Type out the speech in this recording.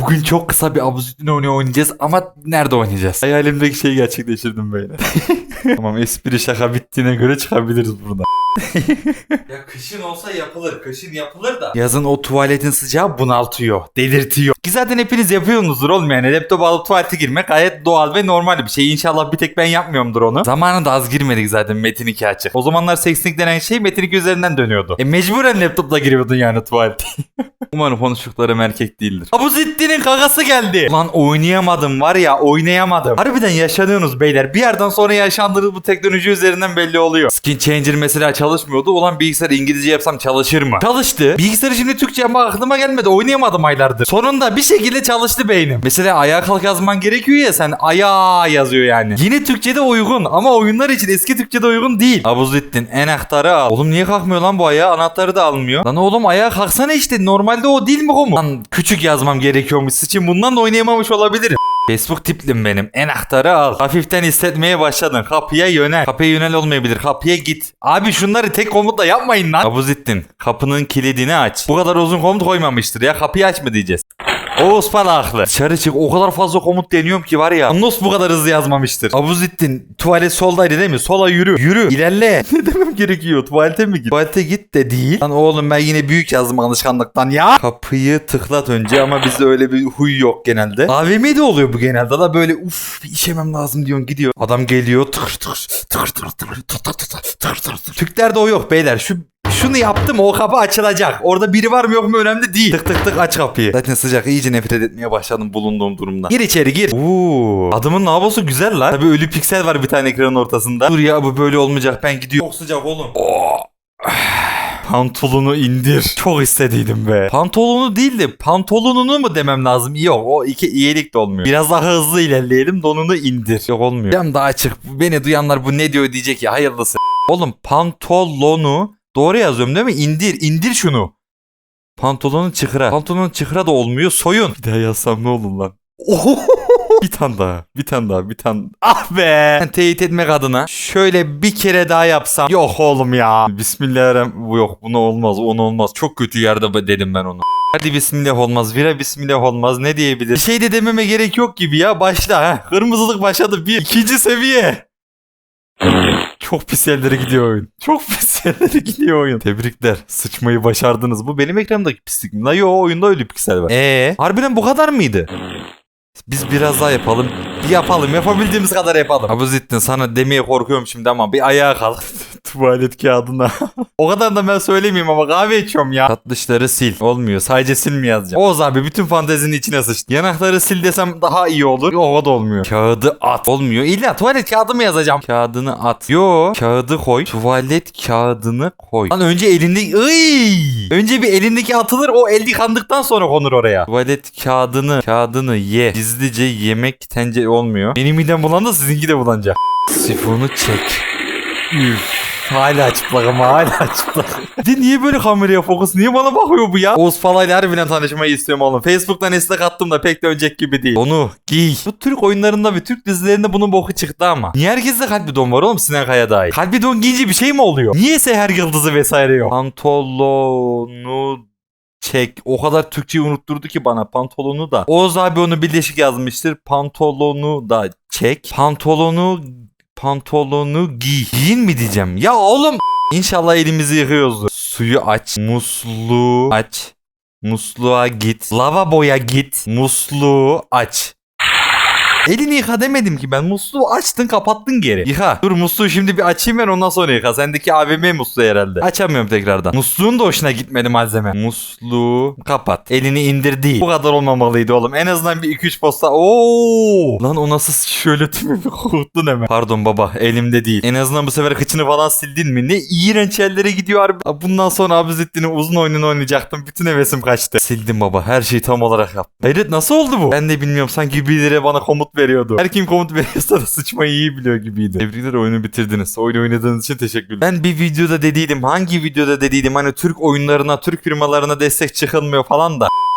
Bugün çok kısa bir abuzittin oyunu oynayacağız ama nerede oynayacağız? Hayalimdeki şeyi gerçekleştirdim böyle. tamam espri şaka bittiğine göre çıkabiliriz buradan. ya kışın olsa yapılır. Kışın yapılır da. Yazın o tuvaletin sıcağı bunaltıyor. Delirtiyor. Ki zaten hepiniz yapıyorsunuzdur oğlum yani. Laptop alıp tuvalete girmek gayet doğal ve normal bir şey. İnşallah bir tek ben yapmıyorumdur onu. Zamanında az girmedik zaten Metin 2 açık. O zamanlar sekslik denen şey Metin 2 üzerinden dönüyordu. E mecburen laptopla giriyordun yani tuvalete. Umarım konuştuklarım erkek değildir. Abuzittin'in kakası geldi. Lan oynayamadım var ya oynayamadım. Harbiden yaşanıyorsunuz beyler. Bir yerden sonra yaşandığınız bu teknoloji üzerinden belli oluyor. Skin Changer mesela çalışmıyordu. Ulan bilgisayar İngilizce yapsam çalışır mı? Çalıştı. Bilgisayarı şimdi Türkçe yapmak aklıma gelmedi. Oynayamadım aylardır. Sonunda bir şekilde çalıştı beynim. Mesela ayağa kalk yazman gerekiyor ya sen ayağa yazıyor yani. Yine Türkçe'de uygun ama oyunlar için eski Türkçe'de uygun değil. Abuzittin enahtarı al. Oğlum niye kalkmıyor lan bu ayağa? Anahtarı da almıyor. Lan oğlum ayağa kalksana işte. Normalde o değil mi o mu? Lan küçük yazmam gerekiyormuş. Sıçın bundan da oynayamamış olabilirim. Facebook tiplim benim. Enahtarı al. Hafiften hissetmeye başladın. Kapıya yönel. Kapıya yönel olmayabilir. Kapıya git. Abi şunları tek komutla yapmayın lan. Abuzittin. Kapının kilidini aç. Bu kadar uzun komut koymamıştır ya. Kapıyı aç mı diyeceğiz. Oğuz Pala haklı. Dışarı çık. O kadar fazla komut deniyorum ki var ya. Anlos bu kadar hızlı yazmamıştır. Abuzittin. Tuvalet soldaydı değil mi? Sola yürü. Yürü. İlerle. ne demem gerekiyor? Tuvalete mi git? Tuvalete git de değil. Lan oğlum ben yine büyük yazdım alışkanlıktan ya. Kapıyı tıklat önce ama bizde öyle bir huy yok genelde. AVM'de oluyor bu genelde. Da böyle uf bir işemem lazım diyorsun gidiyor. Adam geliyor. Tıkır tıkır tıkır tıkır tıkır tıkır tıkır tıkır tıkır tıkır. Türklerde o yok beyler. Şu şunu yaptım o kapı açılacak. Orada biri var mı yok mu önemli değil. Tık tık tık aç kapıyı. Zaten sıcak iyice nefret etmeye başladım bulunduğum durumdan. Gir içeri gir. Oo, adamın lavabosu güzel lan. Tabii ölü piksel var bir tane ekranın ortasında. Dur ya bu böyle olmayacak ben gidiyorum. Çok sıcak oğlum. Oo. Pantolonu indir. Çok istediydim be. Pantolonu değil de pantolonunu mu demem lazım? Yok o iki iyilik de olmuyor. Biraz daha hızlı ilerleyelim donunu indir. Yok olmuyor. Cam daha açık. Beni duyanlar bu ne diyor diyecek ya hayırlısı. Oğlum pantolonu doğru yazıyorum değil mi? İndir indir şunu. Pantolonun çıkıra. Pantolonun çıkıra da olmuyor. Soyun. Bir daha yazsam ne olur lan? bir tane daha. Bir tane daha. Bir tane. Ah be. Ben teyit etmek adına şöyle bir kere daha yapsam. Yok oğlum ya. Bismillahirrahmanirrahim. Bu yok. Buna olmaz. Onu olmaz. Çok kötü yerde dedim ben onu. Hadi bismillah olmaz. Vira bismillah olmaz. Ne diyebilir? Bir şey de dememe gerek yok gibi ya. Başla. ha. Kırmızılık başladı. Bir. ikinci seviye. Çok pis yerlere gidiyor oyun. Çok pis yerlere gidiyor oyun. Tebrikler. Sıçmayı başardınız. Bu benim ekranımdaki pislik mi? La yo oyunda öyle piksel var. Eee? Harbiden bu kadar mıydı? Biz biraz daha yapalım. Bir yapalım. Yapabildiğimiz kadar yapalım. Abuzittin sana demeye korkuyorum şimdi ama bir ayağa kalk. Tuvalet kağıdına. o kadar da ben söylemeyeyim ama kahve içiyorum ya. Tatlışları sil. Olmuyor. Sadece sil mi yazacağım? Oğuz abi bütün fantezinin içine sıçtı. Yanakları sil desem daha iyi olur. O da olmuyor. Kağıdı at. Olmuyor. İlla tuvalet kağıdı mı yazacağım? Kağıdını at. Yo. Kağıdı koy. Tuvalet kağıdını koy. Lan önce elindeki... Iy! Önce bir elindeki atılır. O el yıkandıktan sonra konur oraya. Tuvalet kağıdını. Kağıdını ye. Gizlice yemek tencere olmuyor. Benim midem bulandı sizinki de bulanacak. Sifonu çek. Üf. Hala ama hala. Bir de niye böyle kameraya fokus? Niye bana bakıyor bu ya? Oğuz Palay'la harbiden tanışmayı istiyorum oğlum. Facebook'tan istek attım da pek de önceki gibi değil. Onu giy. Bu Türk oyunlarında ve Türk dizilerinde bunun boku çıktı ama. Niye herkeste kalbi don var oğlum Sinan Kaya dahil? Kalbi don giyince bir şey mi oluyor? Niye seher yıldızı vesaire yok? Pantolonu çek. O kadar Türkçeyi unutturdu ki bana pantolonu da. Oğuz abi onu birleşik yazmıştır. Pantolonu da çek. Pantolonu pantolonu giy. Giyin mi diyeceğim? Ya oğlum İnşallah elimizi yıkıyoruzdur. Suyu aç. Musluğu aç. Musluğa git. Lavaboya git. Musluğu aç. Elini yıka demedim ki ben. Musluğu açtın kapattın geri. Yıka. Dur musluğu şimdi bir açayım ben ondan sonra yıka. Sendeki AVM musluğu herhalde. Açamıyorum tekrardan. Musluğun da hoşuna gitmedi malzeme. Musluğu kapat. Elini indir değil. Bu kadar olmamalıydı oğlum. En azından bir 2-3 posta. Oo! Lan o nasıl şöyle tümü bir korktun hemen. Pardon baba elimde değil. En azından bu sefer kıçını falan sildin mi? Ne iğrenç yerlere gidiyor harbi. Bundan sonra Abuzittin'in uzun oyununu oynayacaktım. Bütün hevesim kaçtı. Sildim baba. Her şeyi tam olarak yaptım. Hayret nasıl oldu bu? Ben de bilmiyorum. Sanki birileri bana komut veriyordu. Her kim komut veriyorsa da sıçmayı iyi biliyor gibiydi. Tebrikler oyunu bitirdiniz. Oyunu oynadığınız için teşekkürler. Ben bir videoda dediydim. Hangi videoda dediydim? Hani Türk oyunlarına, Türk firmalarına destek çıkılmıyor falan da.